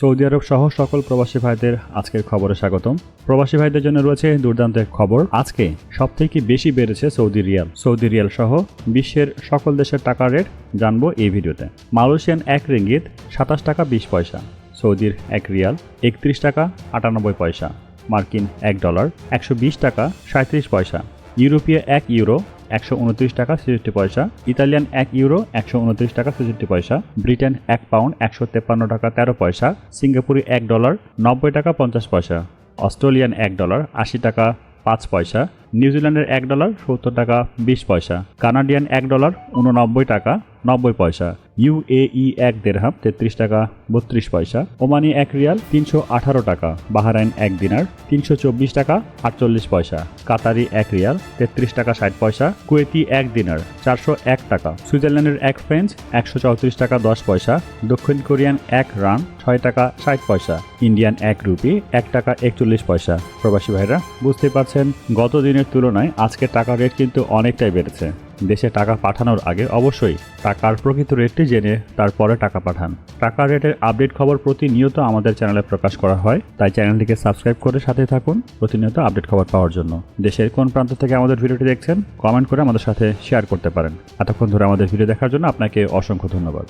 Saudi আরব সহ সকল প্রবাসী ভাইদের আজকের খবরে স্বাগতম। প্রবাসী ভাইদের জন্য রয়েছে দুর্দান্ত এক খবর। আজকে সবথেকে বেশি বেড়েছে সৌদি রিয়াল। সৌদি রিয়াল সহ বিশ্বের সকল দেশের টাকার রেট জানব এই ভিডিওতে। মালয়েশিয়ান এক রিঙ্গিত সাতাশ টাকা বিশ পয়সা, সৌদির এক রিয়াল একত্রিশ টাকা আটানব্বই পয়সা, মার্কিন এক ডলার একশো বিশ টাকা সাঁত্রিশ পয়সা, ইউরোপীয় এক ইউরো একশো উনত্রিশ টাকা ছেষট্টি পয়সা, ইতালিয়ান এক ইউরো একশো উনত্রিশ টাকা ছেষট্টি পয়সা, ব্রিটেন এক পাউন্ড একশো তেপ্পান্ন টাকা তেরো পয়সা, সিঙ্গাপুরি এক ডলার নব্বই টাকা পঞ্চাশ পয়সা, অস্ট্রেলিয়ান এক ডলার আশি টাকা পাঁচ পয়সা নিউজিল্যান্ডের এক ডলার সত্তর টাকা বিশ পয়সা, কানাডিয়ান এক ডলার উননব্বই টাকা নব্বই পয়সা ইউএই এক দেড়হাম তেত্রিশ টাকা বত্রিশ পয়সা, ওমানি এক রিয়াল তিনশো আঠারো টাকা, বাহারাইন এক দিনার তিনশো চব্বিশ টাকা আটচল্লিশ পয়সা, কাতারি এক রিয়াল তেত্রিশ টাকা ষাট পয়সা, কুয়েতি এক দিনার চারশো এক টাকা, সুইজারল্যান্ডের এক ফ্রেঞ্চ একশো চৌত্রিশ টাকা দশ পয়সা, দক্ষিণ কোরিয়ান এক রান ছয় টাকা ষাট পয়সা, ইন্ডিয়ান এক রুপি এক টাকা একচল্লিশ পয়সা। প্রবাসী ভাইরা বুঝতে পারছেন, গত দিনের তুলনায় আজকে টাকার রেট কিন্তু অনেকটাই বেড়েছে। দেশে টাকা পাঠানোর আগে অবশ্যই টাকার প্রকৃত রেটটি জেনে তারপরে টাকা পাঠান। টাকার রেটের আপডেট খবর প্রতিনিয়ত আমাদের চ্যানেলে প্রকাশ করা হয়, তাই চ্যানেলটিকে সাবস্ক্রাইব করে সাথে থাকুন প্রতিনিয়ত আপডেট খবর পাওয়ার জন্য। দেশের কোন প্রান্ত থেকে আমাদের ভিডিওটি দেখছেন, কমেন্ট করে আমাদের সাথে শেয়ার করতে পারেন। এতক্ষণ ধরে আমাদের ভিডিও দেখার জন্য আপনাকে অসংখ্য ধন্যবাদ।